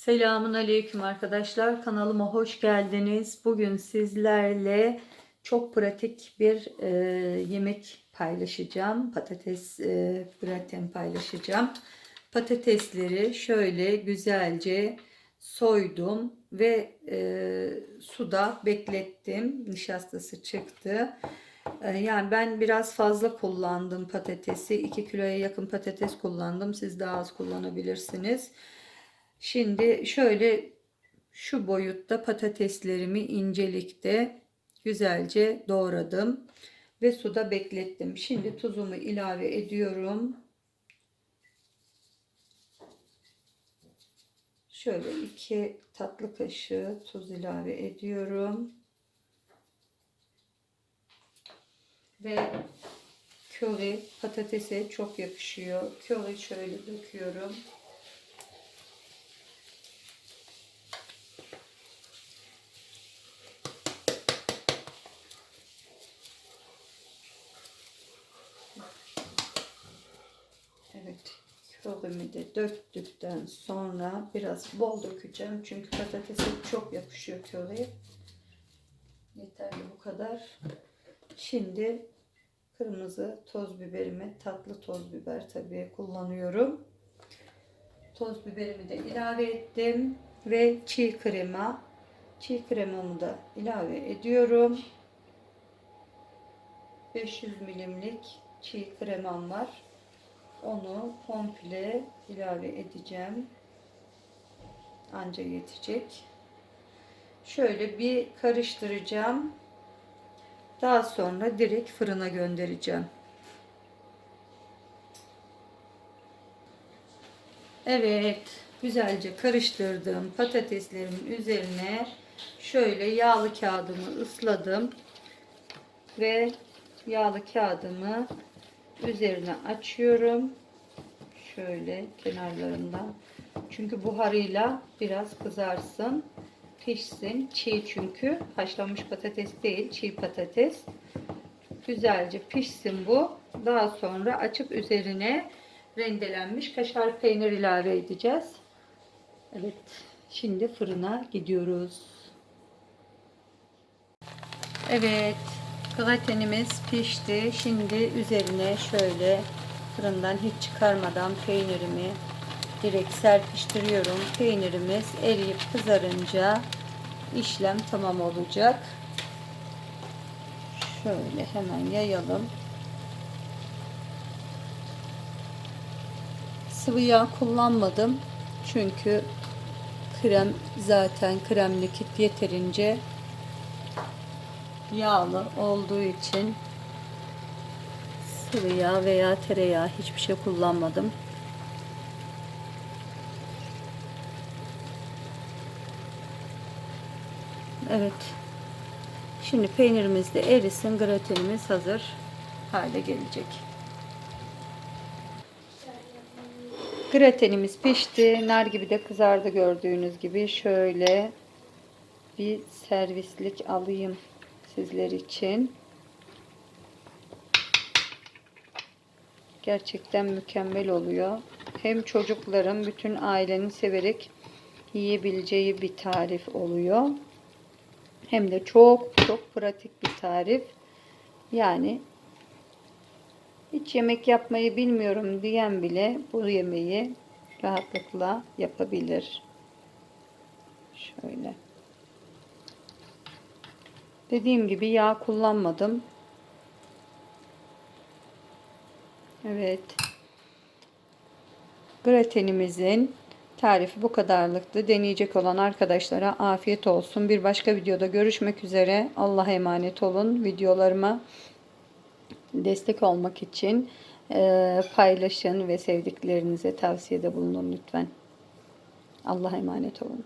Selamun Aleyküm arkadaşlar. Kanalıma hoş geldiniz. Bugün sizlerle çok pratik bir e, yemek paylaşacağım. Patates e, graten paylaşacağım. Patatesleri şöyle güzelce soydum ve e, suda beklettim. Nişastası çıktı. E, Yani ben biraz fazla kullandım patatesi. 2 kiloya yakın patates kullandım. Siz daha az kullanabilirsiniz. Şimdi şöyle şu boyutta patateslerimi incelikte güzelce doğradım ve suda beklettim. Şimdi tuzumu ilave ediyorum. Şöyle iki tatlı kaşığı tuz ilave ediyorum. Ve köri patatese çok yakışıyor. Köri şöyle döküyorum. Evet, körümü de döktükten sonra biraz bol dökeceğim. Çünkü patatese çok yakışıyor köre. Yeterli bu kadar. Şimdi kırmızı toz biberimi, tatlı toz biber tabii kullanıyorum. Toz biberimi de ilave ettim ve çiğ krema. Çiğ kremamı da ilave ediyorum. 500 milimlik çiğ kremam var. Onu komple ilave edeceğim. Anca yetecek. Şöyle bir karıştıracağım. Daha sonra direkt fırına göndereceğim. Evet, güzelce karıştırdığım patateslerimin üzerine şöyle yağlı kağıdımı ısladım ve yağlı kağıdımı üzerine açıyorum. Şöyle kenarlarından. Çünkü buharıyla biraz kızarsın. Pişsin. Çiğ çünkü. Haşlanmış patates değil. Çiğ patates. Güzelce pişsin bu. Daha sonra açıp üzerine rendelenmiş kaşar peynir ilave edeceğiz. Evet. Şimdi fırına gidiyoruz. Evet. Gratenimiz pişti. Şimdi üzerine şöyle fırından hiç çıkarmadan peynirimi direkt serpiştiriyorum. Peynirimiz eriyip kızarınca işlem tamam olacak. Şöyle hemen yayalım. Sıvı yağ kullanmadım. Çünkü krem zaten krem likit yeterince yağlı olduğu için sıvı yağ veya tereyağı hiçbir şey kullanmadım. Evet. Şimdi peynirimiz de erisin. Gratenimiz hazır hale gelecek. Gratenimiz pişti. Nar gibi de kızardı gördüğünüz gibi. Şöyle bir servislik alayım sizler için. Gerçekten mükemmel oluyor. Hem çocukların, bütün ailenin severek yiyebileceği bir tarif oluyor. Hem de çok çok pratik bir tarif. Yani hiç yemek yapmayı bilmiyorum diyen bile bu yemeği rahatlıkla yapabilir. Şöyle. Dediğim gibi yağ kullanmadım. Evet. Gratenimizin tarifi bu kadarlıktı. Deneyecek olan arkadaşlara afiyet olsun. Bir başka videoda görüşmek üzere. Allah'a emanet olun. Videolarıma destek olmak için e, paylaşın ve sevdiklerinize tavsiyede bulunun lütfen. Allah'a emanet olun.